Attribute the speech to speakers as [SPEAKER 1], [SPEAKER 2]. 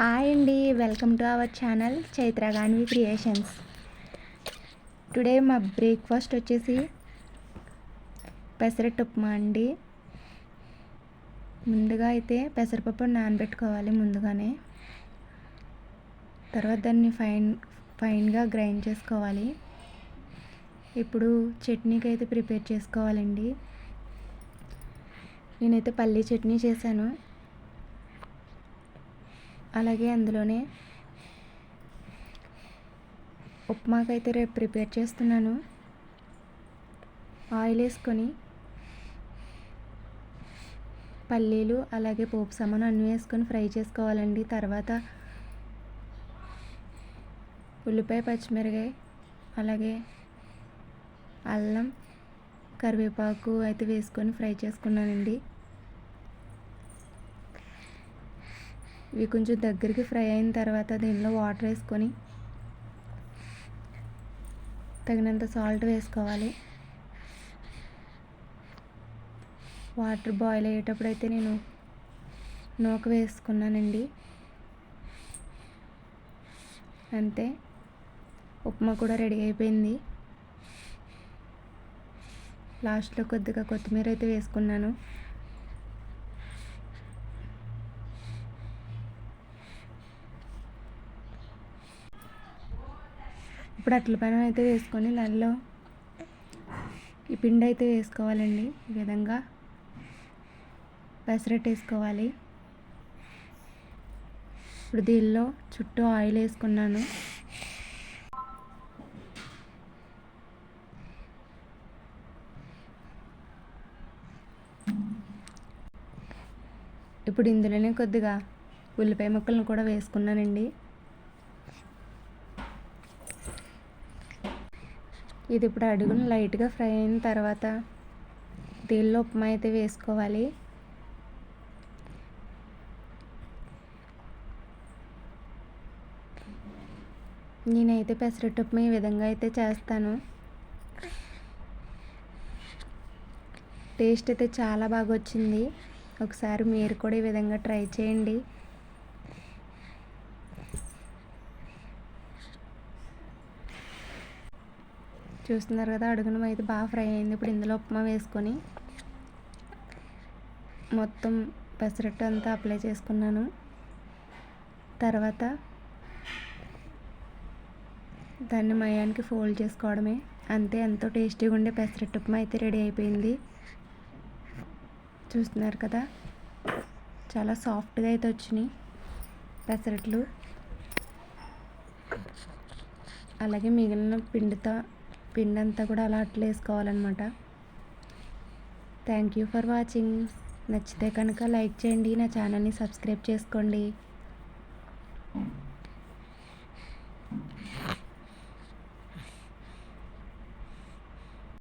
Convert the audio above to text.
[SPEAKER 1] Hi అండి welcome to our channel Chaitragaanvi creations. Today మా breakfast వచ్చేసి పెసరట్టు ఉప్మా అండి. ముందుగా అయితే పెసరపప్పు నానబెట్టుకోవాలి ముందుగానే. తర్వాత దాన్ని ఫైన్ ఫైన్గా గ్రైండ్ చేసుకోవాలి. ఇప్పుడు చట్నీకి అయితే ప్రిపేర్ చేసుకోవాలండి. నేనైతే పల్లీ చట్నీ చేశాను. అలాగే అందులోనే ఉప్మాకైతే రేపు ప్రిపేర్ చేస్తున్నాను. ఆయిల్ వేసుకొని పల్లీలు అలాగే పోపు సామాను అన్నీ వేసుకొని ఫ్రై చేసుకోవాలండి. తర్వాత ఉల్లిపాయ పచ్చిమిరకాయ అలాగే అల్లం కరివేపాకు అయితే వేసుకొని ఫ్రై చేసుకున్నానండి. ఇవి కొంచెం దగ్గరికి ఫ్రై అయిన తర్వాత దీనిలో వాటర్ వేసుకొని తగినంత సాల్ట్ వేసుకోవాలి. వాటర్ బాయిల్ అయ్యేటప్పుడు అయితే నేను నూక వేసుకున్నానండి. అంతే. ఉప్మా కూడా రెడీ అయిపోయింది. లాస్ట్లో కొద్దిగా కొత్తిమీర అయితే వేసుకున్నాను. ఇప్పుడు అట్ల పైన అయితే వేసుకొని దానిలో ఈ పిండి అయితే వేసుకోవాలండి ఈ విధంగా. పెసరట్టు వేసుకోవాలి. ఇప్పుడు దీనిలో చుట్టూ ఆయిల్ వేసుకున్నాను. ఇప్పుడు ఇందులోనే కొద్దిగా ఉల్లిపాయ ముక్కలను కూడా వేసుకున్నానండి. ఇది ఇప్పుడు అడుగును లైట్గా ఫ్రై అయిన తర్వాత దీనిలో ఉప్మా అయితే వేసుకోవాలి. నేనైతే పెసరట్టు ఉప్మా ఈ విధంగా అయితే చేస్తాను. టేస్ట్ అయితే చాలా బాగా వచ్చింది. ఒకసారి మీరు కూడా ఈ విధంగా ట్రై చేయండి. చూస్తున్నారు కదా అడుగున అయితే బాగా ఫ్రై అయింది. ఇప్పుడు ఇందులో ఉప్మా వేసుకొని మొత్తం పెసరట్టు అంతా అప్లై చేసుకున్నాను. తర్వాత దాన్ని మయానికి ఫోల్డ్ చేసుకోవడమే. అంతే ఎంతో టేస్టీగా ఉండే పెసరట్టు ఉప్మా అయితే రెడీ అయిపోయింది. చూస్తున్నారు కదా చాలా సాఫ్ట్గా అయితే వచ్చినాయి పెసరట్లు. అలాగే మిగిలిన పిండితో పిండి అంతా కూడా అలా అట్లా వేసుకోవాలన్నమాట. థ్యాంక్ యూ ఫర్ వాచింగ్ నచ్చితే కనుక లైక్ చేయండి నా ఛానల్ని సబ్స్క్రైబ్ చేసుకోండి.